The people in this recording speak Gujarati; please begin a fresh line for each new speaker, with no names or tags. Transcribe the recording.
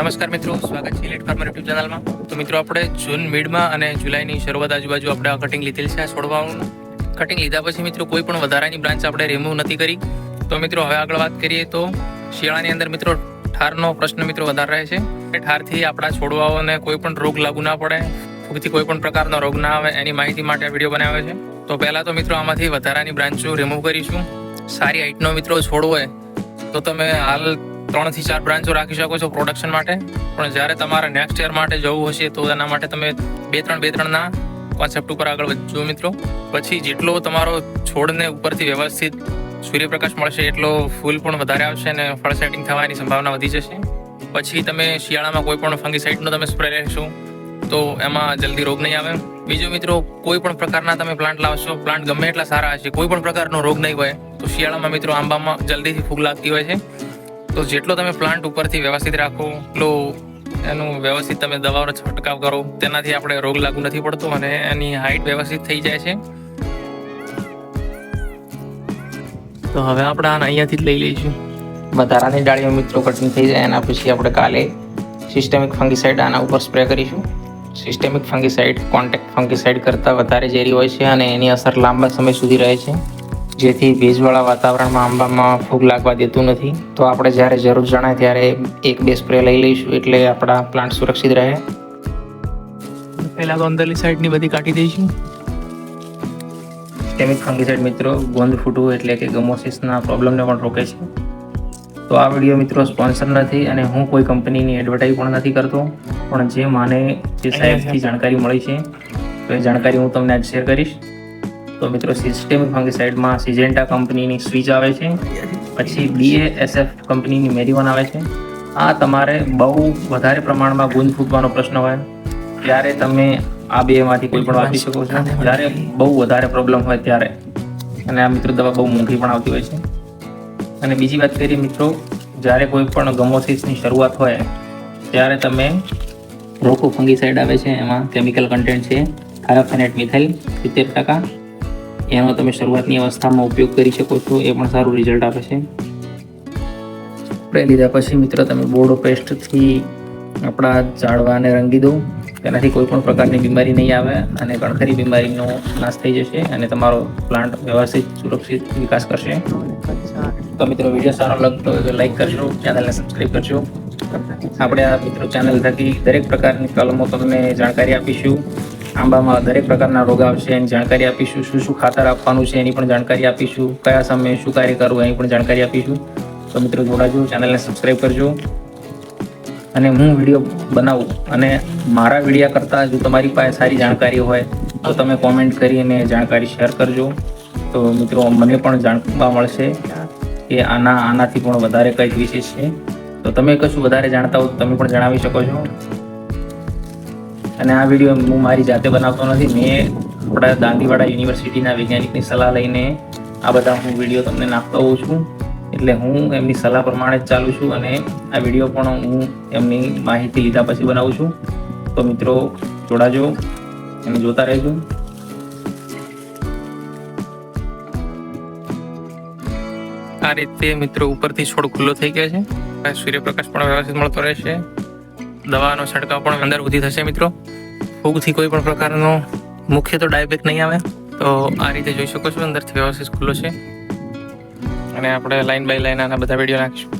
નમસ્કાર મિત્રો, સ્વાગત છે લેટ ફાર્મર યુટ્યુબ ચેનલમાં. તો મિત્રો, આપણે જૂન મિડમાં અને જુલાઈની શરૂઆત આજુબાજુ આપણે કટિંગ લીધેલ છે છોડવાનું. કટિંગ લીધા પછી મિત્રો, કોઈ પણ વધારાની બ્રાન્ચ આપણે રિમૂવ નથી કરી. તો મિત્રો, હવે આગળ વાત કરીએ તો શિયાળાની અંદર મિત્રો, ઠારનો પ્રશ્ન મિત્રો વધારે રહે છે. ઠારથી આપણા છોડવાઓને કોઈ પણ રોગ લાગુ ના પડે, ફૂગથી કોઈ પણ પ્રકારનો રોગ ના આવે, એની માહિતી માટે વીડિયો બનાવ્યો છે. તો પહેલાં તો મિત્રો, આમાંથી વધારાની બ્રાન્ચો રિમૂવ કરીશું. સારી હાઇટનો મિત્રો છોડવો હોય, તો તમે હાલ ત્રણથી ચાર બ્રાન્ચો રાખી શકો છો પ્રોડક્શન માટે. પણ જ્યારે તમારે નેક્સ્ટ યર માટે જવું હશે તો એના માટે તમે બે ત્રણ, બે ત્રણના કોન્સેપ્ટ ઉપર આગળ વધજો મિત્રો. પછી જેટલો તમારો છોડને ઉપરથી વ્યવસ્થિત સૂર્યપ્રકાશ મળશે એટલો ફૂલ પણ વધારે આવશે અને ફળ સેટિંગ થવાની સંભાવના વધી જશે. પછી તમે શિયાળામાં કોઈ પણ ફંગીસાઇડનો તમે સ્પ્રે લેશો તો એમાં જલ્દી રોગ નહીં આવે. બીજો મિત્રો, કોઈ પણ પ્રકારના તમે પ્લાન્ટ લાવશો પ્લાન્ટ ગમે એટલા સારા હશે, કોઈ પણ પ્રકારનો રોગ નહીં હોય, તો શિયાળામાં મિત્રો આંબામાં જલ્દીથી ફૂગ લાગતી હોય છે. તો જેટલો તમે પ્લાન્ટ ઉપરથી વ્યવસ્થિત રાખો, એટલો એનું વ્યવસ્થિત તમે દવાનો છંટકાવ કરો, તેનાથી આપણે રોગ લાગુ નથી પડતો અને એની હાઇટ વ્યવસ્થિત થઈ જાય છે. તો હવે આપણે આને અહીંયાથી જ લઈ લઈશું. વધારાની ડાળીઓ મિત્રો કટિંગ થઈ જાય, એના પછી આપણે કાલે સિસ્ટેમિક ફંગીસાઇડ આના ઉપર સ્પ્રે કરીશું. સિસ્ટેમિક ફંગીસાઇડ કોન્ટેક્ટ ફંગીસાઇડ કરતાં વધારે ઝેરી હોય છે અને એની અસર લાંબા સમય સુધી રહે છે. જેથી ભેજવાળા વાતાવરણમાં આંબામાં ફૂગ લાગવા દેતું નથી. તો આપણે જ્યારે જરૂર જણાય ત્યારે એક બે સ્પ્રે લઈ લઈશું એટલે આપણા પ્લાન્ટ સુરક્ષિત રહે. પહેલા તો અંદરની સાઈડની બધી કાઢી દઈશું. સિસ્ટેમિક ફંગીસાઇડ મિત્રો ગોંદ ફૂટવું એટલે કે ગમોસિસના પ્રોબ્લેમને પણ રોકે છે. તો આ વીડિયો મિત્રો સ્પોન્સર નથી અને હું કોઈ કંપનીની એડવર્ટાઇઝ પણ નથી કરતો પણ જે મને જે સાહેબથી જાણકારી મળી છે. તો એ જાણકારી હું તમને આજ શેર કરીશ. તો મિત્રો સિસ્ટમ ફંગીસાઇડમાં સિજેન્ટા કંપનીની સ્વિચ આવે છે. પછી બીએએસએફ કંપનીની મેરીવન આવે છે. આ તમારે બહુ વધારે પ્રમાણમાં ગુંદ ફૂટવાનો પ્રશ્ન હોય. ત્યારે તમે આ બેમાંથી કોઈ પણ વાપરી શકો છો. જ્યારે બહુ વધારે પ્રોબ્લેમ હોય ત્યારે. અને આ મિત્રો દવા બહુ મોંઘી પણ આવતી હોય છે. અને બીજી વાત કરીએ મિત્રો, જ્યારે કોઈ પણ ગમોસિસની શરૂઆત હોય, ત્યારે તમે રોકો ફંગીસાઇડ આવે છે. એમાં કેમિકલ કન્ટેન્ટ છે. થાયોફેનેટ મિથાઇલ સિત્તેર ટકા. એનો તમે શરૂઆતની અવસ્થામાં ઉપયોગ કરી શકો છો, એ પણ સારું રિઝલ્ટ આપે છે. સ્પ્રે લીધા પછી મિત્રો તમે બોર્ડો પેસ્ટથી આપણા ઝાડવાને રંગી દો. તેનાથી કોઈ પણ પ્રકારની બીમારી નહીં આવે અને ઘણખરી બીમારીનો નાશ થઈ જશે અને તમારો પ્લાન્ટ વ્યવસ્થિત, સુરક્ષિત વિકાસ કરશે. તો મિત્રો વીડિયો સારો લાગતો હોય તો લાઈક કરજો, ચેનલને સબસ્ક્રાઈબ કરજો. આપણે આ મિત્રો ચેનલ થકી દરેક પ્રકારની કલમો તમને જાણકારી આપીશું. આંબામાં દરેક પ્રકારના રોગ આવશે, એની જાણકારી આપીશું, શું શું ખાતર આપવાનું છે એની પણ જાણકારી આપીશું, કયા સમયે શું કાર્ય કરવું એની પણ જાણકારી આપીશું. તો મિત્રો જોડાજો, ચેનલને સબસ્ક્રાઈબ કરજો. અને હું વીડિયો બનાવું અને મારા વિડીયા કરતાં જો તમારી પાસે સારી જાણકારી હોય, તો તમે કોમેન્ટ કરીને જાણકારી શેર કરજો. તો મિત્રો મને પણ જાણવા મળશે કે આના, આનાથી પણ વધારે કંઈક વિશેષ છે. તો તમે કશું વધારે જાણતા હો તો તમે પણ જણાવી શકો છો. અને આ વીડિયો હું મારી જાતે બનાવતો નથી. મેં આપણા દાંતીવાડા યુનિવર્સિટીના વૈજ્ઞાનિકની સલાહ લઈને આ બધા હું વીડિયો તમને નાખતો હોઉં છું. એટલે હું એમની સલાહ પ્રમાણે જ ચાલું છું અને આ વીડિયો પણ હું એમની માહિતી લીધા પછી બનાવું છું. તો મિત્રો, જોડાજો અને જોતા રહેજો. આ રીતે મિત્રો ઉપરથી છોડ ખુલ્લો થઈ ગયો છે. સૂર્યપ્રકાશ પણ વ્યવસ્થિત મળતો રહેશે. દવાનો છંટકાવ પણ અંદર સુધી થશે મિત્રો. ફૂગથી કોઈ પણ પ્રકારનો મુખ્ય તો ડાયબેક નહીં આવે. તો આ રીતે જોઈ શકો છો, અંદરથી વ્યવસ્થિત ખુલ્લો છે. અને આપણે લાઈન બાય લાઈન આના બધા વીડિયો નાખીશું.